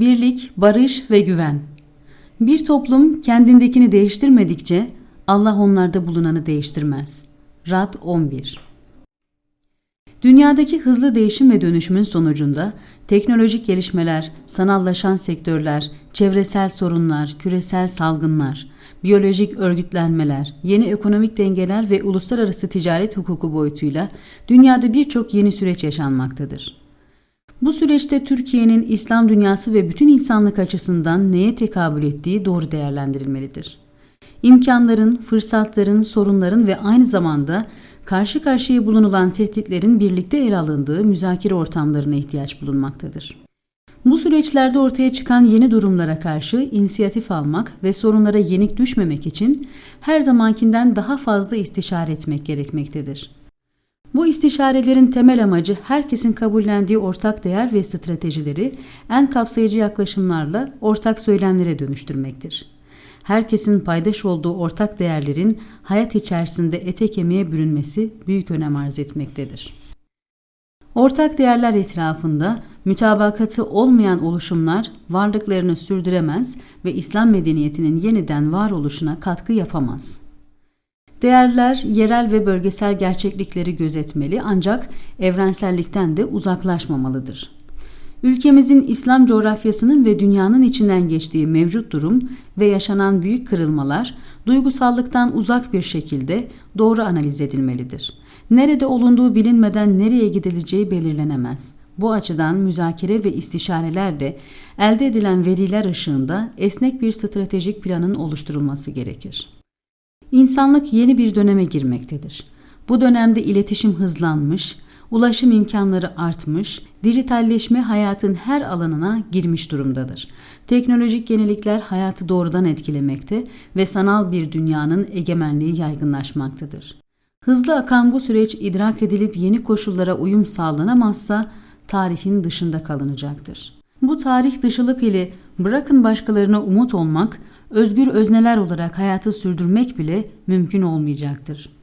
Birlik, barış ve güven. Bir toplum kendindekini değiştirmedikçe Allah onlarda bulunanı değiştirmez. Rad 11 Dünyadaki hızlı değişim ve dönüşümün sonucunda teknolojik gelişmeler, sanallaşan sektörler, çevresel sorunlar, küresel salgınlar, biyolojik örgütlenmeler, yeni ekonomik dengeler ve uluslararası ticaret hukuku boyutuyla dünyada birçok yeni süreç yaşanmaktadır. Bu süreçte Türkiye'nin İslam dünyası ve bütün insanlık açısından neye tekabül ettiği doğru değerlendirilmelidir. İmkanların, fırsatların, sorunların ve aynı zamanda karşı karşıya bulunulan tehditlerin birlikte ele alındığı müzakere ortamlarına ihtiyaç bulunmaktadır. Bu süreçlerde ortaya çıkan yeni durumlara karşı inisiyatif almak ve sorunlara yenik düşmemek için her zamankinden daha fazla istişare etmek gerekmektedir. Bu istişarelerin temel amacı herkesin kabullendiği ortak değer ve stratejileri en kapsayıcı yaklaşımlarla ortak söylemlere dönüştürmektir. Herkesin paydaş olduğu ortak değerlerin hayat içerisinde ete kemiğe bürünmesi büyük önem arz etmektedir. Ortak değerler etrafında mütabakatı olmayan oluşumlar varlıklarını sürdüremez ve İslam medeniyetinin yeniden varoluşuna katkı yapamaz. Değerler yerel ve bölgesel gerçeklikleri gözetmeli ancak evrensellikten de uzaklaşmamalıdır. Ülkemizin İslam coğrafyasının ve dünyanın içinden geçtiği mevcut durum ve yaşanan büyük kırılmalar duygusallıktan uzak bir şekilde doğru analiz edilmelidir. Nerede olunduğu bilinmeden nereye gidileceği belirlenemez. Bu açıdan müzakere ve istişarelerle elde edilen veriler ışığında esnek bir stratejik planın oluşturulması gerekir. İnsanlık yeni bir döneme girmektedir. Bu dönemde iletişim hızlanmış, ulaşım imkanları artmış, dijitalleşme hayatın her alanına girmiş durumdadır. Teknolojik yenilikler hayatı doğrudan etkilemekte ve sanal bir dünyanın egemenliği yaygınlaşmaktadır. Hızlı akan bu süreç idrak edilip yeni koşullara uyum sağlanamazsa tarihin dışında kalınacaktır. Bu tarih dışılık ile bırakın başkalarına umut olmak, özgür özneler olarak hayatı sürdürmek bile mümkün olmayacaktır.